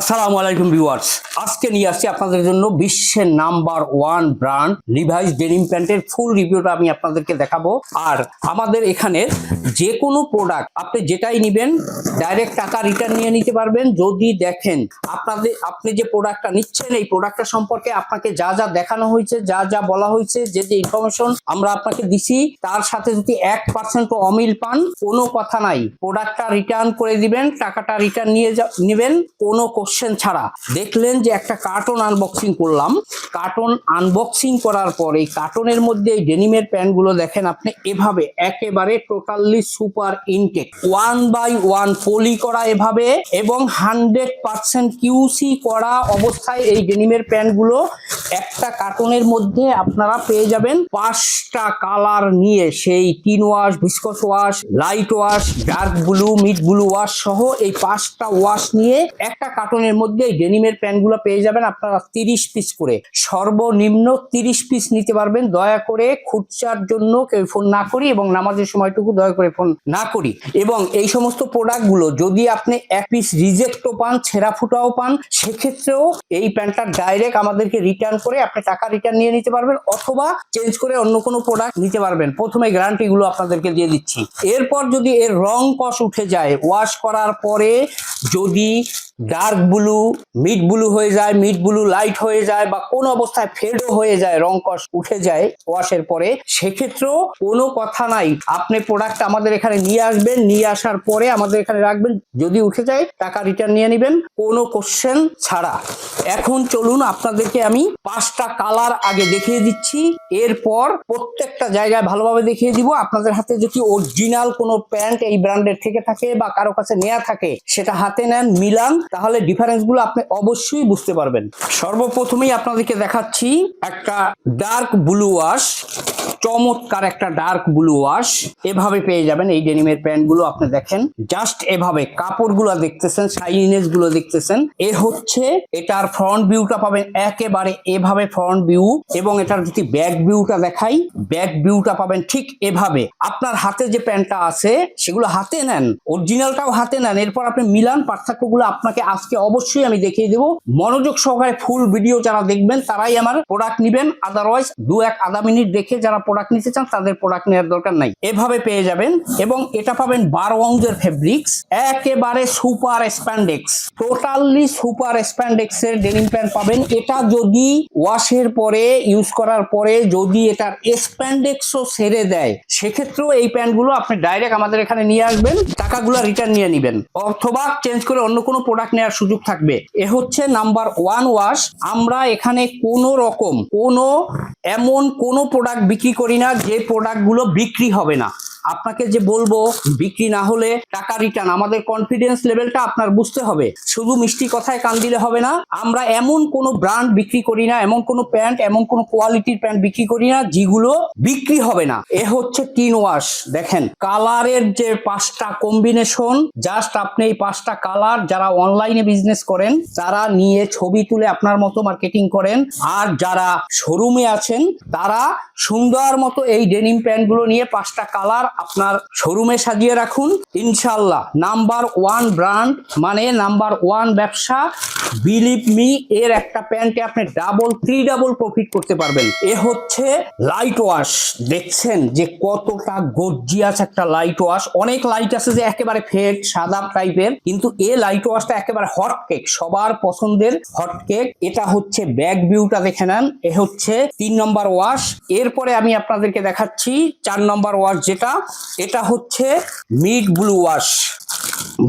আসসালামু আলাইকুম ভিউয়ার্স। আজকে নিয়ে আসছি আপনাদের জন্য বিশ্বের number one brand Levi's denim প্যান্টের ফুল রিভিউটা আমি আপনাদেরকে দেখাবো। আর আমাদের এখানে যে কোনো প্রোডাক্ট আপনি যেটাই নেবেন ডাইরেক্ট টাকা রিটার্ন নিয়ে নিতে পারবেন। যদি দেখেন আপনাদের, আপনি যে প্রোডাক্টটা নিচ্ছেন, এই প্রোডাক্টটা সম্পর্কে আপনাকে যা যা দেখানো হয়েছে, যা যা বলা হয়েছে, যে যে ইনফরমেশন আমরা আপনাকে দিছি, তার সাথে যদি এক পার্সেন্ট অমিল পান, কোনো কথা নাই। প্রোডাক্টটা রিটার্ন করে দিবেন, টাকাটা রিটার্ন নিয়ে যা, নেবেন, কোনো কোশ্চেন ছাড়া। দেখলেন যে একটা কার্টন আনবক্সিং করলাম। কার্টন আনবক্সিং করার পর এই কার্টনের মধ্যে এই ডেনিমের প্যান্টগুলো দেখেন আপনি, এভাবে একেবারে totally super intact one by one poly করা এভাবে এবং হান্ড্রেড পার্সেন্ট কিউসি করা অবস্থায় এই ডেনিমের প্যান্টগুলো একটা কার্টনের মধ্যে আপনারা পেয়ে যাবেন পাঁচটা কালার নিয়ে। সেই tin wash viscose wash light wash dark blue mid blue wash সহ এই পাঁচটা ওয়াশ নিয়ে একটা কার্টনের মধ্যে ডেনিমের প্যান্টগুলো পেয়ে যাবেন। আপনারা তিরিশ পিস করে, সর্বনিম্ন তিরিশ পিস নিতে পারবেন। দয়া করে খুচরার জন্য কেউ ফোন না করি এবং নামাজের সময়টুকু দয়া করে ফোন না করি। এবং এই সমস্ত প্রোডাক্টগুলো যদি আপনি এক পিস রিজেক্টও পান, ছেঁড়া ফুটাও পান, সেক্ষেত্রেও এই প্যান্টটা ডাইরেক্ট আমাদেরকে রিটার্ন করে আপনি টাকা রিটার্ন নিয়ে নিতে পারবেন অথবা চেঞ্জ করে অন্য কোনো প্রোডাক্ট নিতে পারবেন। প্রথমে গ্যারান্টিগুলো আপনাদেরকে দিয়ে দিচ্ছি। এরপর যদি এর রং কষ উঠে যায় ওয়াশ করার পরে যদি ডার্ক ব্লু মিড ব্লু হয়ে যায় মিড ব্লু লাইট হয়ে যায় বা কোন অবস্থায় ফেডও হয়ে যায়, রং কষ উঠে যায় ওয়াশের পরে, সেক্ষেত্রেও কোনো কথা নাই। আপনি প্রোডাক্ট আমাদের এখানে নিয়ে আসবেন, নিয়ে আসার পরে আমাদের এখানে রাখবেন, যদি উঠে যায়, টাকা রিটার্ন নিয়ে নেবেন, কোনো কোশ্চেন ছাড়া। এখন চলুন আপনাদেরকে আমি পাঁচটা কালার আগে দেখিয়ে দিচ্ছি, এরপর প্রত্যেকটা জায়গায় ভালোভাবে দেখিয়ে দিব। আপনাদের হাতে যদি অরিজিনাল কোনো প্যান্ট এই ব্র্যান্ডের থেকে থাকে বা কারও কাছে নেওয়া থাকে, সেটা হাতে নেন, মিলান, তাহলে ডিফারেন্সগুলো আপনি অবশ্যই বুঝতে পারবেন। সর্বপ্রথমেই আপনাদেরকে দেখাচ্ছি একটা ডার্ক ব্লু ওয়াশ চমৎকার একটা ডার্ক ব্লু ওয়াশ এভাবে পেয়ে যাবেন এই ডেনিমের প্যান্টগুলো আপনি দেখেন। জাস্ট এভাবে কাপড়গুলো দেখতেছেন শাইনিনেসগুলো দেখতেছেন। এ হচ্ছে এটার ফ্রন্ট ভিউটা পাবেন একেবারে এভাবে ফ্রন্ট ভিউ এবং এটার যদি ব্যাক ভিউটা দেখাই ব্যাক ভিউটা পাবেন ঠিক এভাবে। আপনার হাতে যে প্যান্টটা আছে, সেগুলো হাতে নেন। অরিজিনালটাও হাতে নেন। এরপর আপনি মিলান পার্থক্যগুলো আপনাকে আজকে অবশ্যই আমি দেখিয়ে দেবো। মনোযোগ সহকারে ফুল ভিডিও যারা দেখবেন, তারাই আমার প্রোডাক্ট নিবেন। আদারওয়াইজ দু এক আধা মিনিট দেখে যারা প্রোডাক্ট নিতে চান, তাদের প্রোডাক্ট নেওয়ার দরকার নাই। এভাবে পেয়ে যাবেন এবং এটা পাবেন বারো অঙ্গের ফেব্রিক্স একেবারে super spandex totally super spandex এর ডেনিম প্যান্ট পাবেন। এটা যদি ওয়াশের পরে ইউজ করার পরে যদি এটার স্প্যান্ডেক্সও সেরে দেয়, সেক্ষেত্রেও এই প্যান্টগুলো আপনি ডাইরেক্ট আমাদের এখানে নিয়ে আসবেন, টাকাগুলো রিটার্ন নিয়ে নেবেন। অথবা চেঞ্জ করে অন্য কোনো প্রোডাক্ট নেওয়ার সুযোগ থাকবে। এ হচ্ছে নাম্বার ওয়ান ওয়াশ। আমরা এখানে কোনো রকম কোনো এমন কোনো প্রোডাক্ট বিক্রি করি না যে প্রোডাক্টগুলো বিক্রি হবে না। আপনাকে যে বলব, বিক্রি না হলে টাকা রিটার্ন আমাদের কনফিডেন্স লেভেলটা আপনার বুঝতে হবে। শুধু মিষ্টি কথায় কান দিলে হবে না, আমরা এমন কোনো ব্র্যান্ড বিক্রি করি না, এমন কোনো প্যান্ট এমন কোনো কোয়ালিটির প্যান্ট বিক্রি করি না, যেগুলো বিক্রি হবে না। এ হচ্ছে টিন ওয়াশ। দেখেন, কালারের যে পাঁচটা কম্বিনেশন জাস্ট আপনি এই পাঁচটা কালার যারা অনলাইনে বিজনেস করেন, তারা নিয়ে ছবি তুলে আপনার মতো মার্কেটিং করেন। আর যারা শোরুমে আছেন, তারা সুন্দর মতো এই ডেনিম প্যান্টগুলো নিয়ে পাঁচটা কালার আপনার শোরুমে সাজিয়ে রাখুন। ইনশাল্লাহ নাম্বার ওয়ান ব্র্যান্ড মানে নাম্বার ওয়ান ব্যবসা। বিলিভ মি এর একটা প্যান্টে আপনি ডাবল থ্রি ডাবল প্রফিট করতে পারবেন। এ হচ্ছে লাইট ওয়াশ দেখছেন যে কতটা গর্জিয়াস একটা লাইট ওয়াশ অনেক লাইট আছে যে একেবারে ফেক সাদা টাইপের কিন্তু এ লাইট ওয়াশটা একেবারে হট কেক সবার পছন্দের হট কেক এটা হচ্ছে ব্যাক ভিউটা দেখে নেন। এ হচ্ছে তিন নম্বর ওয়াশ এরপরে আমি আপনাদেরকে দেখাচ্ছি চার নম্বর ওয়াশ যেটা। এটা হচ্ছে মিড ব্লু ওয়াশ।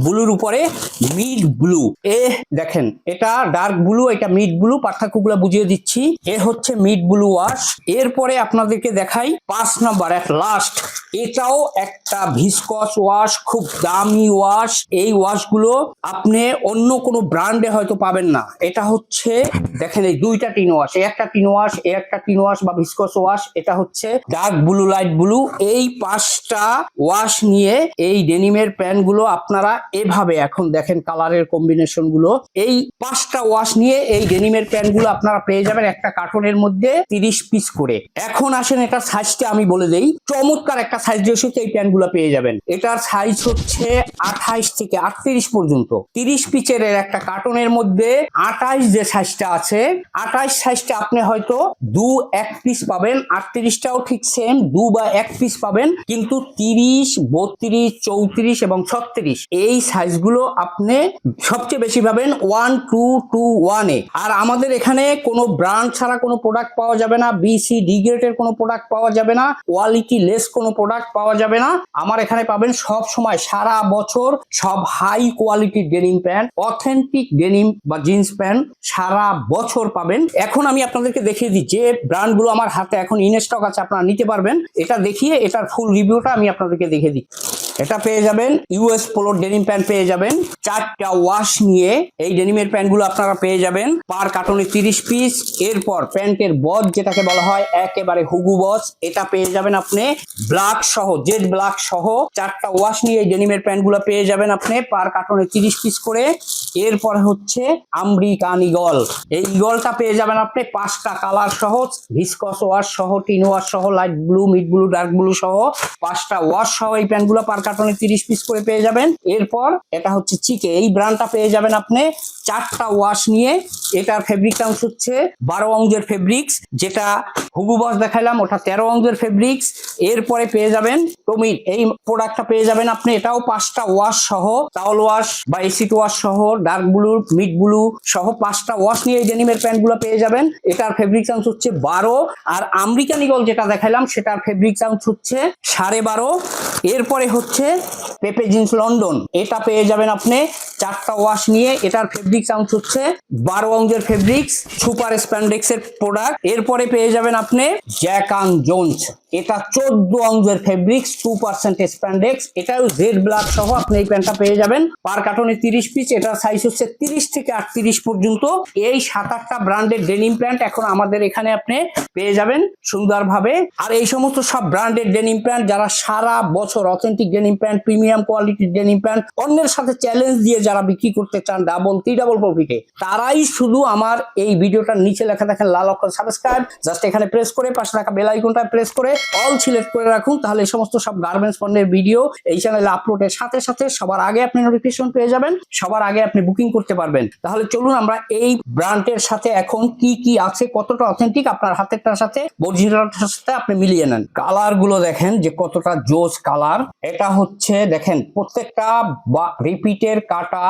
ব্লুর উপরে মিড ব্লু। এ, দেখেন, এটা ডার্ক ব্লু, এটা মিড ব্লু, পার্থক্যগুলো বুঝিয়ে দিচ্ছি। এ হচ্ছে মিড ব্লু ওয়াশ। এরপরে আপনাদেরকে দেখাই পাঁচ নাম্বার এক লাস্ট। এটাও একটা ভিসকস ওয়াশ খুব দামি ওয়াশ এই ওয়াশগুলো আপনি অন্য কোনো ব্র্যান্ডে হয়তো পাবেন না। এটা হচ্ছে, দেখেন এই দুইটা টিন ওয়াশ এই একটা টিন ওয়াশ এই একটা টিন ওয়াশ বা ভিসকস ওয়াশ এটা হচ্ছে ডার্ক ব্লু লাইট ব্লু এই পাঁচটা ওয়াশ নিয়ে এই ডেনিমের প্যান্টগুলো আপনারা এভাবে এখন দেখেন কালারের কম্বিনেশনগুলো। এই পাঁচটা ওয়াশ নিয়ে এই ডেনিমের প্যান্টগুলো আপনারা পেয়ে যাবেন একটা কার্টনের মধ্যে তিরিশ পিস করে। এখন আসেন এটা সাইজটা আমি বলে দেই। চমৎকার একটা সাইজ রেশিওতে এই প্যান্ট গুলো পেয়ে যাবেন। এটার সাইজ হচ্ছে আঠাইশ থেকে আটত্রিশ পর্যন্ত। তিরিশ পিচের একটা কার্টনের মধ্যে আঠাইশ যে সাইজটা আছে, আঠাইশ সাইজটা আপনি হয়তো দু এক পিস পাবেন আটত্রিশটাও ঠিক সেম দু বা এক পিস পাবেন, কিন্তু তিরিশ, বত্রিশ, চৌত্রিশ এবং ছত্রিশ এই সাইজগুলো আপনি সবচেয়ে বেশি পাবেন ওয়ান টু টু ওয়ানে আর আমাদের এখানে কোনো ব্র্যান্ড ছাড়া কোনো প্রোডাক্ট পাওয়া যাবে না বিসি ডি গ্রেডের কোনো প্রোডাক্ট পাওয়া যাবে না কোয়ালিটি লেস কোনো প্রোডাক্ট পাওয়া যাবে না। আমার এখানে পাবেন সব সময়, সারা বছর সব high quality denim pant authentic denim বা জিন্স প্যান্ট সারা বছর পাবেন। এখন আমি আপনাদেরকে দেখিয়ে দিই, যে ব্র্যান্ডগুলো আমার হাতে এখন ইনস্টক আছে, আপনারা নিতে পারবেন। এটা দেখিয়ে এটার ফুল রিভিউটা আমি আপনাদেরকে দেখিয়ে দিই। এটা পেয়ে যাবেন ইউএস পোলোর ডেনিম প্যান্ট পেয়ে যাবেন। চারটা ওয়াশ নিয়ে এই ডেনিমের প্যান্টগুলো আপনারা পেয়ে যাবেন। পার কার্টনে তিরিশ পিস এরপর প্যান্টের বজ যেটাকে বলা হয়, একেবারে হুগু বজ এটা পেয়ে যাবেন আপনি ব্ল্যাক সহ জেড ব্ল্যাক সহ। চারটা ওয়াশ নিয়ে এই ডেনিমের প্যান্টগুলো পেয়ে যাবেন আপনি পার কার্টনে তিরিশ পিস করে। এরপর হচ্ছে আমেরিকান ইগল এই ইগলটা পেয়ে যাবেন আপনি পাঁচটা কালার সহ ভিসকস ওয়াশ সহ, টিন ওয়াশ সহ light blue mid blue dark blue সহ। পাঁচটা ওয়াশ সহ এই প্যান্টগুলো পার কার্টনে তিরিশ পিস করে পেয়ে যাবেন। এরপর এটা হচ্ছে চিকে। এই ব্র্যান্ডটা পেয়ে যাবেন আপনি চারটা ওয়াশ নিয়ে। এটার ফেব্রিকটা অংশ হচ্ছে বারো অংশের ফেব্রিক্স যেটা হুগু বস দেখাইলাম, ওটা তেরো অঙ্গের ফেব্রিক্স এরপরে পেয়ে যাবেন টমির এই প্রোডাক্টটা পেয়ে যাবেন আপনি, এটাও পাঁচটা ওয়াশ সহ টাওয়াল ওয়াশ বা এসিড ওয়াশ সহ ডার্ক ব্লু মিড ব্লু সহ পাঁচটা ওয়াশ নিয়ে এই ডেনিমের প্যান্টগুলো পেয়ে যাবেন। এটার ফেব্রিক চান্স হচ্ছে বারো। আর আমেরিকান ইগল যেটা দেখাইলাম, সেটার ফেব্রিক চান্স হচ্ছে সাড়ে বারো। এরপরে হচ্ছে পেপে জিন্স লন্ডন, এটা পেয়ে যাবেন আপনি চারটা ওয়াশ নিয়ে। এটার ফেব্রিক চান্স হচ্ছে বারো অঙ্গের ফেব্রিক্স সুপার স্প্যান্ডেক্স এর প্রোডাক্ট এরপরে পেয়ে যাবেন আপনি জ্যাকান জোন্স এটা চোদ্দ অঙ্গের ফেব্রিক্স টু পার্সেন্ট স্প্যান্ডেক্স এটাও জেড ব্ল্যাক সহ আপনি এই প্যান্টটা পেয়ে যাবেন। পার কার্টনে তিরিশ পিস এটার সাইজ হচ্ছে তিরিশ থেকে আটত্রিশ পর্যন্ত। এই সাত আটটা ব্র্যান্ডের ডেনিম প্যান্ট এখন আমাদের এখানে আপনি পেয়ে যাবেন সুন্দরভাবে। আর এই সমস্ত সব ব্র্যান্ডের ডেনিম প্যান্ট যারা সারা বছর অথেন্টিক ডেনিম প্যান্ট প্রিমিয়াম কোয়ালিটির ডেনিম প্যান্ট অন্যের সাথে চ্যালেঞ্জ দিয়ে যারা বিক্রি করতে চান ডাবল থ্রি ডাবল প্রফিটে তারাই শুধু আমার এই ভিডিওটার নিচে লেখা দেখেন লাল অক্ষর সাবস্ক্রাইব জাস্ট এখানে প্রেস করে, পাশে থাকা বেল আইকনটা প্রেস করে অল সিলেক্ট করে রাখুন, তাহলে এই সমস্ত সব গার্মেন্টস পণ্যের ভিডিও এই চ্যানেলে আপলোডের সাথে সাথে সবার আগে আপনি নোটিফিকেশন পেয়ে যাবেন, সবার আগে আপনি বুকিং করতে পারবেন। তাহলে চলুন আমরা এই ব্র্যান্ডের সাথে এখন কি কি আছে, কতটা অথেন্টিক আপনার হাতেরটার সাথে অরিজিনালটার সাথে আপনি মিলিয়ে নেন। কালারগুলো দেখেন, যে কতটা জোস কালার এটা হচ্ছে, দেখেন, প্রত্যেকটা রিপিটের কাটা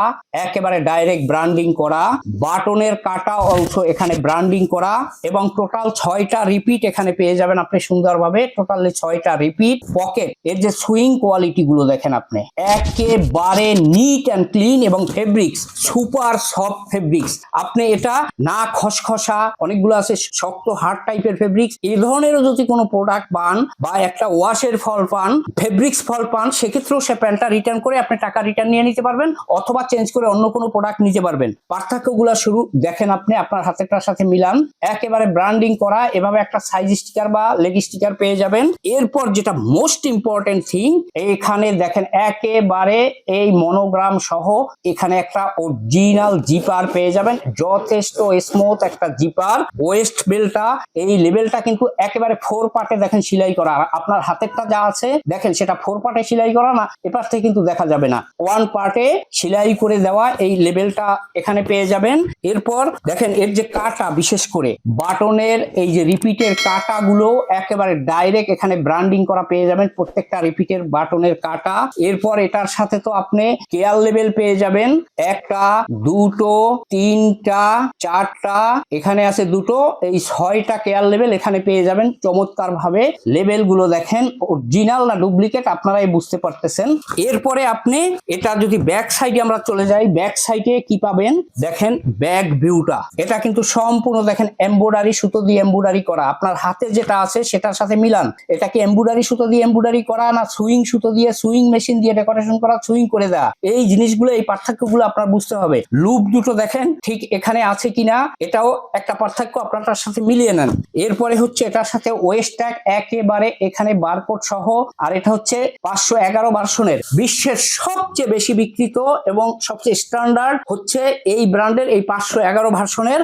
একেবারে ডাইরেক্ট ব্র্যান্ডিং করা বাটনের কাটা অংশ এখানে ব্র্যান্ডিং করা, এবং টোটাল ছয়টা রিপিট এখানে পেয়ে যাবেন আপনি সুন্দরভাবে। টোটালি ছয়টা রিপিট পকেট এর যে সুইং কোয়ালিটি গুলো দেখেন আপনি, একেবারে নিট অ্যান্ড ক্লিন এবং ফেব্রিক্স সুপার সফট ফেব্রিক্স আপনি এটা না খসখসা, অনেকগুলো আছে শক্ত হার্ড টাইপের ফেব্রিক্স এই ধরনেরও যদি কোনো প্রোডাক্ট পান বা একটা ওয়াশের ফল পান ফেব্রিক্স ফল পান, সেক্ষেত্রেও সে প্যান্টটা রিটার্ন করে আপনি টাকা রিটার্ন নিয়ে নিতে পারবেন অথবা চেঞ্জ করে অন্য কোনো প্রোডাক্ট নিতে পারবেন। পার্থক্যগুলো শুরু, দেখেন আপনি, আপনার হাতেরটার সাথে মিলান। একেবারে ব্র্যান্ডিং করা, এভাবে একটা সাইজ স্টিকার বা লেগ স্টিকার পেয়ে যাবেন। এরপর যেটা মোস্ট ইম্পর্টেন্ট থিং এখানে দেখেন একেবারে এই মনোগ্রাম সহ এখানে একটা অরিজিনাল জিপার পেয়ে যাবেন। যথেষ্ট স্মুথ একটা জিপার ওয়েস্ট বেলটা এই লেভেলটা কিন্তু একেবারে ফোর পার্টে দেখেন সেলাই করা। আপনার হাতেরটা যা আছে, দেখেন সেটা ফোর পার্টে সেলাই করা না, এপাশ থেকে কিন্তু দেখা যাবে না। ওয়ান পার্টে সেলাই করে দেওয়া এই লেভেলটা এখানে পেয়ে যাবেন। এরপর দেখেন এর যে কাটা, বিশেষ করে বাটনের এই যে রিপিটের কাটাগুলো একেবারে ডাইরেক্ট এখানে ব্র্যান্ডিং করা পেয়ে যাবেন প্রত্যেকটা রিপিটের বাটনের কাটা। এরপর এটার সাথে তো আপনি কেয়ার লেভেল পেয়ে যাবেন। একটা, দুটো, তিনটা, চারটা, এখানে আছে দুটো, এই ছয়টা কেয়ার লেভেল এখানে পেয়ে যাবেন। চমৎকার ভাবে লেভেলগুলো দেখেন অরিজিনাল না ডুপ্লিকেট আপনারাই বুঝতে পারতেছেন। এরপরে আপনি এটা যদি ব্যাক সাইডে আমরা চলে যাই ব্যাক সাইডে কি পাবেন? দেখেন ব্যাক ভিউটা এটা কিন্তু সম্পূর্ণ দেখেন এমব্রয়ডারি সুতো দিয়ে এমব্রয়ডারি করা। আপনার হাতে যেটা আছে, সেটার সাথে মিলান। এটা কি এমব্রয়ডারি সুতো দিয়ে এমব্রয়ডারি করা না সুইং সুতো দিয়ে সুইং মেশিন দিয়ে ডেকোরেশন করা সুইং করে দেওয়া এই জিনিসগুলো, এই পার্থক্যগুলো আপনার বুঝতে হবে। লুপ দুটো দেখেন, ঠিক এখানে আছে কিনা, এটাও একটা পার্থক্য আপনার সাথে মিলিয়ে নেন। এরপরে হচ্ছে এটার সাথে ওয়েস্ট একেবারে এখানে বারকোড সহ, আর এটা হচ্ছে পাঁচশো এগারো ভার্সনের বিশ্বের সবচেয়ে বেশি বিক্রিত এবং সবচেয়ে স্ট্যান্ডার্ড হচ্ছে এই ব্র্যান্ডের এই পাঁচশো এগারো ভার্সনের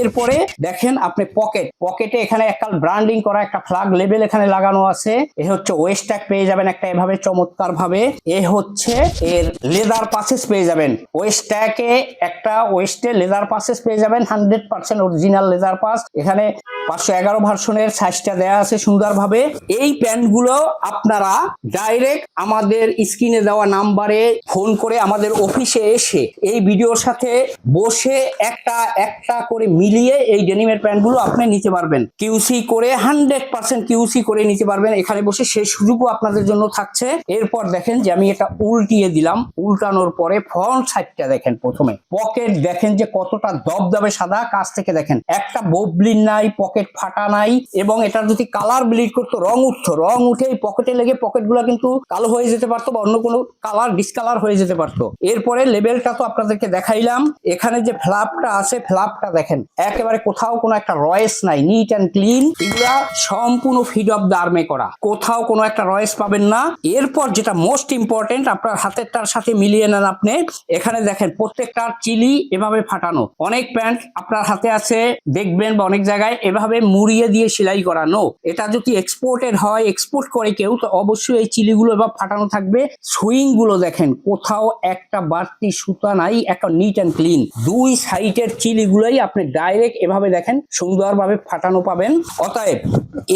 এরপরে দেখেন আপনি পকেট পকেটে এখানে একটা ব্র্যান্ডিং করা, একটা ফ্লাগ লেভেল এখানে লাগানো আছে। এ হচ্ছে ওয়েস্ট ট্যাগ পেয়ে যাবেন একটা এভাবে চমৎকার ভাবে এ হচ্ছে এর লেদার পাসেস পেয়ে যাবেন। ওয়েস্ট ট্যাগে একটা ওয়েস্টে লেদার পাসেস পেয়ে যাবেন। Hundred percent original leather purse এখানে পাঁচশো এগারো ভার্সনের সাইজটা দেওয়া আছে সুন্দরভাবে। এই প্যান্টগুলো আপনারা ডাইরেক্ট আমাদের স্ক্রিনে দেওয়া নাম্বারে ফোন করে আমাদের অফিসে এসে এই ভিডিওর সাথে বসে একটা একটা করে মিলিয়ে এই ডেনিমের প্যান্টগুলো আপনি নিতে পারবেন। কিউসি করে হান্ড্রেড পার্সেন্ট কিউসি করে নিতে পারবেন। এখানে বসে সেই সুযোগও আপনাদের জন্য থাকছে। এরপর দেখেন যে আমি এটা উল্টিয়ে দিলাম। উল্টানোর পরে ফ্রন্ট সাইডটা দেখেন প্রথমে। পকেট দেখেন যে কতটা দবদবে সাদা। কাছ থেকে দেখেন, একটা ববলিন নাই পকেট ফাটা নাই এবং এটা যদি কালার ব্লিড করতো, রং উঠতো। রং উঠে এই পকেটে লেগে পকেটগুলো কিন্তু কালো হয়ে যেতে পারতো বা অন্য কোনো কালার ডিসকালার হয়ে যেতে পারতো। এরপরে লেভেলটা তো আপনাদেরকে দেখাইলাম। এখানে যে ফ্ল্যাপটা আছে ফ্ল্যাপটা দেখেন, একেবারে কোথাও কোনো একটা রয়েস নাই নিট অ্যান্ড ক্লিন এগুলা সম্পূর্ণ ফিড অফ দ্য আর্মে করা। কোথাও কোনো একটা রয়েস পাবেন না। এরপর যেটা মোস্ট ইম্পর্টেন্ট আপনার হাতেরটার সাথে মিলিয়ে নেন আপনি। এখানে দেখেন প্রত্যেকটার চিলি এভাবে ফাটানো। অনেক প্যান্ট আপনার হাতে আছে, দেখবেন বা অনেক জায়গায় এভাবে মুড়িয়ে দিয়ে সেলাই করানো। এটা যদি এক্সপোর্টেড হয় এক্সপোর্ট করে কেউ, তো অবশ্যই এই চিলিগুলো এবার ফাটানো থাকবে। সুইংগুলো দেখেন, কোথাও একটা বাড়তি সুতা নাই, একটা নিট অ্যান্ড ক্লিন দুই সাইডের চিলিগুলোই আপনি ডাইরেক্ট এভাবে দেখেন, সুন্দরভাবে ফাটানো পাবেন। অতএব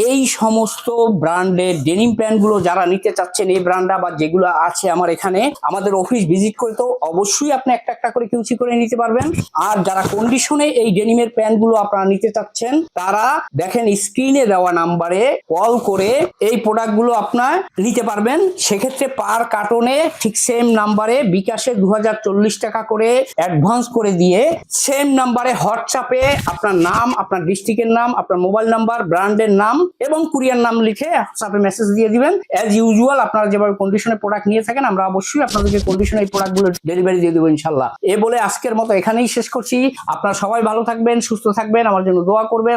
এই সমস্ত ব্র্যান্ডের ডেনিম প্যান্টগুলো যারা নিতে চাচ্ছেন, এই ব্র্যান্ডটা বা যেগুলো আছে আমার এখানে, আমাদের অফিস ভিজিট করে তো অবশ্যই আপনি একটা একটা করে কিউসি করে নিতে পারবেন। আর যারা কন্ডিশনে এই ডেনিমের প্যান্টগুলো আপনারা নিতে চাচ্ছেন, তারা দেখেন স্ক্রিনে দেওয়া নাম্বারে কল করে এই প্রোডাক্টগুলো আপনার নিতে পারবেন। সেক্ষেত্রে পার কার্টনে ঠিক সেম নাম্বারে বিকাশে দু টাকা করে অ্যাডভান্স করে দিয়ে সেম নাম্বারে হোয়াটসঅ্যাপে আপনার নাম, আপনার ডিস্ট্রিক্টের নাম, আপনার মোবাইল নাম্বার ব্র্যান্ডের নাম এবং কুরিয়ার নাম লিখে হোয়াটসঅ্যাপে মেসেজ দিয়ে দিবেন। অ্যাজ ইউজুয়াল আপনারা যেভাবে কন্ডিশনে প্রোডাক্ট নিয়ে থাকেন, আমরা অবশ্যই আপনাদেরকে কন্ডিশনে এই প্রোডাক্টগুলো ডেলিভারি দিয়ে দেবো ইনশাল্লাহ। এ বলে আজকের মতো এখানেই শেষ করছি। আপনারা সবাই ভালো থাকবেন, সুস্থ থাকবেন, আমার জন্য দোয়া করবেন।